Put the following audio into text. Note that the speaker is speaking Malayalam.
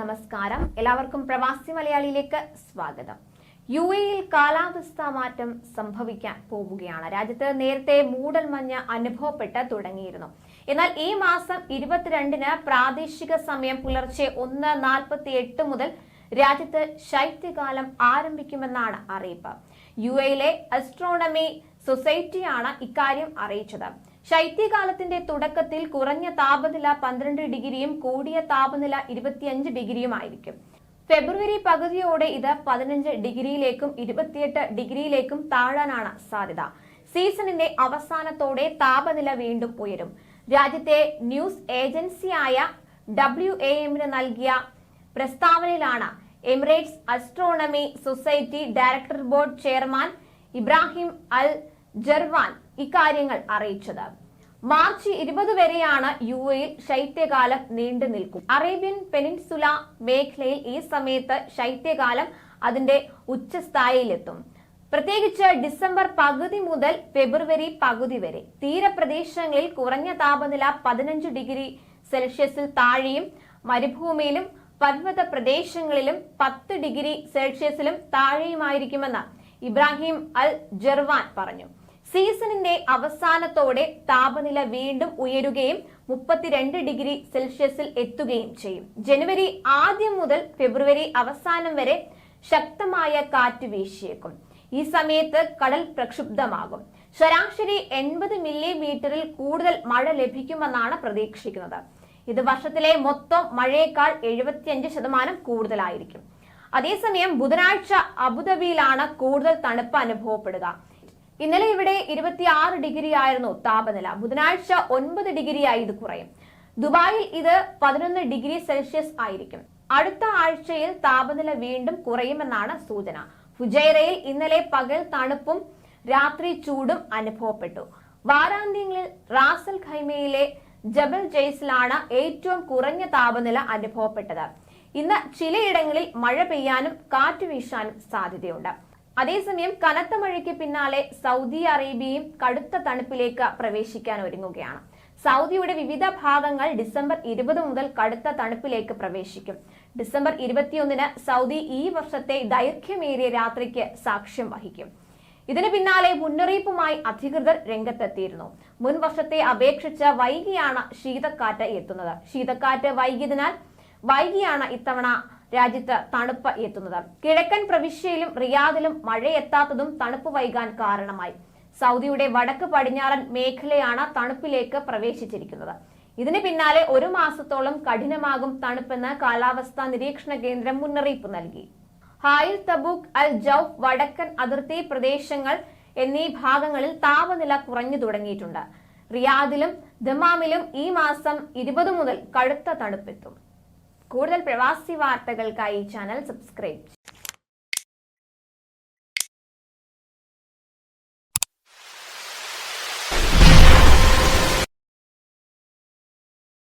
നമസ്കാരം. എല്ലാവർക്കും പ്രവാസി മലയാളിയിലേക്ക് സ്വാഗതം. യു എയിൽ കാലാവസ്ഥാ മാറ്റം സംഭവിക്കാൻ പോവുകയാണ്. രാജ്യത്ത് നേരത്തെ മൂടൽമഞ്ഞ് അനുഭവപ്പെട്ട് തുടങ്ങിയിരുന്നു. എന്നാൽ ഈ മാസം ഇരുപത്തിരണ്ടിന് പ്രാദേശിക സമയം പുലർച്ചെ ഒന്ന് നാൽപ്പത്തി എട്ട് മുതൽ രാജ്യത്ത് ശൈത്യകാലം ആരംഭിക്കുമെന്നാണ് അറിയിപ്പ്. യു എയിലെ അസ്ട്രോണമി സൊസൈറ്റിയാണ് ഇക്കാര്യം അറിയിച്ചത്. ശൈത്യകാലത്തിന്റെ തുടക്കത്തിൽ കുറഞ്ഞ താപനില പന്ത്രണ്ട് ഡിഗ്രിയും കൂടിയ താപനില ഇരുപത്തിയഞ്ച് ഡിഗ്രിയുമായിരിക്കും. ഫെബ്രുവരി പകുതിയോടെ ഇത് പതിനഞ്ച് ഡിഗ്രിയിലേക്കും ഇരുപത്തിയെട്ട് ഡിഗ്രിയിലേക്കും താഴാനാണ് സാധ്യത. സീസണിന്റെ അവസാനത്തോടെ താപനില വീണ്ടും ഉയരും. രാജ്യത്തെ ന്യൂസ് ഏജൻസിയായ ഡബ്ല്യു എ എമ്മിന് നൽകിയ പ്രസ്താവനയിലാണ് Emirates astronomy society director board chairman Ibrahim Al Jarwan ഇക്കാര്യങ്ങൾ അറിയിച്ചത്. മാർച്ച് ഇരുപത് വരെയാണ് യു എയിൽ ശൈത്യകാലം നീണ്ടു നിൽക്കും. അറേബ്യൻ പെനിൻസുല മേഖലയിൽ ഈ സമയത്ത് ശൈത്യകാലം അതിന്റെ ഉച്ചസ്ഥായിയിലെത്തും. പ്രത്യേകിച്ച് ഡിസംബർ പകുതി മുതൽ ഫെബ്രുവരി പകുതി വരെ. തീരപ്രദേശങ്ങളിൽ കുറഞ്ഞ താപനില പതിനഞ്ച് ഡിഗ്രി സെൽഷ്യസിൽ താഴെയും മരുഭൂമിയിലും പർവത പ്രദേശങ്ങളിലും പത്ത് ഡിഗ്രി സെൽഷ്യസിലും താഴെയുമായിരിക്കുമെന്ന് ഇബ്രാഹിം അൽ ജർവാൻ പറഞ്ഞു. സീസണിന്റെ അവസാനത്തോടെ താപനില വീണ്ടും ഉയരുകയും മുപ്പത്തിരണ്ട് ഡിഗ്രി സെൽഷ്യസിൽ എത്തുകയും ചെയ്യും. ജനുവരി ആദ്യം മുതൽ ഫെബ്രുവരി അവസാനം വരെ ശക്തമായ കാറ്റ് വീശിയേക്കും. ഈ സമയത്ത് കടൽ പ്രക്ഷുബ്ധമാകും. ശരാശരി എൺപത് മില്ലിമീറ്ററിൽ കൂടുതൽ മഴ ലഭിക്കുമെന്നാണ് പ്രതീക്ഷിക്കുന്നത്. ഇത് വർഷത്തിലെ മൊത്തം മഴയേക്കാൾ എഴുപത്തിയഞ്ച് ശതമാനം കൂടുതലായിരിക്കും. അതേസമയം ബുധനാഴ്ച അബുദാബിയിലാണ് കൂടുതൽ തണുപ്പ് അനുഭവപ്പെടുക. ഇന്നലെ ഇവിടെ ഇരുപത്തിയാറ് ഡിഗ്രി ആയിരുന്നു താപനില. ബുധനാഴ്ച ഒൻപത് ഡിഗ്രിയായി ഇത് കുറയും. ദുബായിൽ ഇത് പതിനൊന്ന് ഡിഗ്രി സെൽഷ്യസ് ആയിരിക്കും. അടുത്ത ആഴ്ചയിൽ താപനില വീണ്ടും കുറയുമെന്നാണ് സൂചന. ഫുജൈറയിൽ ഇന്നലെ പകൽ തണുപ്പും രാത്രി ചൂടും അനുഭവപ്പെട്ടു. വാരാന്ത്യങ്ങളിൽ റാസൽ ഖൈമയിലെ ജബൽ ജെയ്സിലാണ് ഏറ്റവും കുറഞ്ഞ താപനില അനുഭവപ്പെട്ടത്. ഇന്ന് ചിലയിടങ്ങളിൽ മഴ പെയ്യാനും കാറ്റ് വീശാനും സാധ്യതയുണ്ട്. അതേസമയം കനത്ത മഴയ്ക്ക് പിന്നാലെ സൗദി അറേബ്യയും കടുത്ത തണുപ്പിലേക്ക് പ്രവേശിക്കാൻ ഒരുങ്ങുകയാണ്. സൗദിയുടെ വിവിധ ഭാഗങ്ങൾ ഡിസംബർ ഇരുപത് മുതൽ കടുത്ത തണുപ്പിലേക്ക് പ്രവേശിക്കും. ഡിസംബർ ഇരുപത്തിയൊന്നിന് സൗദി ഈ വർഷത്തെ ദൈർഘ്യമേറിയ രാത്രിക്ക് സാക്ഷ്യം വഹിക്കും. ഇതിന് പിന്നാലെ മുന്നറിയിപ്പുമായി അധികൃതർ രംഗത്തെത്തിയിരുന്നു. മുൻ വർഷത്തെ അപേക്ഷിച്ച് വൈകിയാണ് ശീതക്കാറ്റ് എത്തുന്നത്. ശീതക്കാറ്റ് വൈകിയതിനാൽ വൈകിയാണ് ഇത്തവണ രാജ്യത്ത് തണുപ്പ് എത്തുന്നത്. കിഴക്കൻ പ്രവിശ്യയിലും റിയാദിലും മഴയെത്താത്തതും തണുപ്പ് വൈകാൻ കാരണമായി. സൗദിയുടെ വടക്ക് പടിഞ്ഞാറൻ മേഖലയാണ് തണുപ്പിലേക്ക് പ്രവേശിച്ചിരിക്കുന്നത്. ഇതിന് പിന്നാലെ ഒരു മാസത്തോളം കഠിനമാകും തണുപ്പെന്ന് കാലാവസ്ഥാ നിരീക്ഷണ കേന്ദ്രം മുന്നറിയിപ്പ് നൽകി. ഹായിൽ തബൂക്ക് അൽ ജൌഫ് വടക്കൻ അതിർത്തി പ്രദേശങ്ങൾ എന്നീ ഭാഗങ്ങളിൽ താപനില കുറഞ്ഞു തുടങ്ങിയിട്ടുണ്ട്. റിയാദിലും ദമാമിലും ഈ മാസം ഇരുപത് മുതൽ കടുത്ത തണുപ്പെത്തും. കൂടുതൽ പ്രവാസി വാർത്തകൾക്കായി ചാനൽ സബ്സ്ക്രൈബ്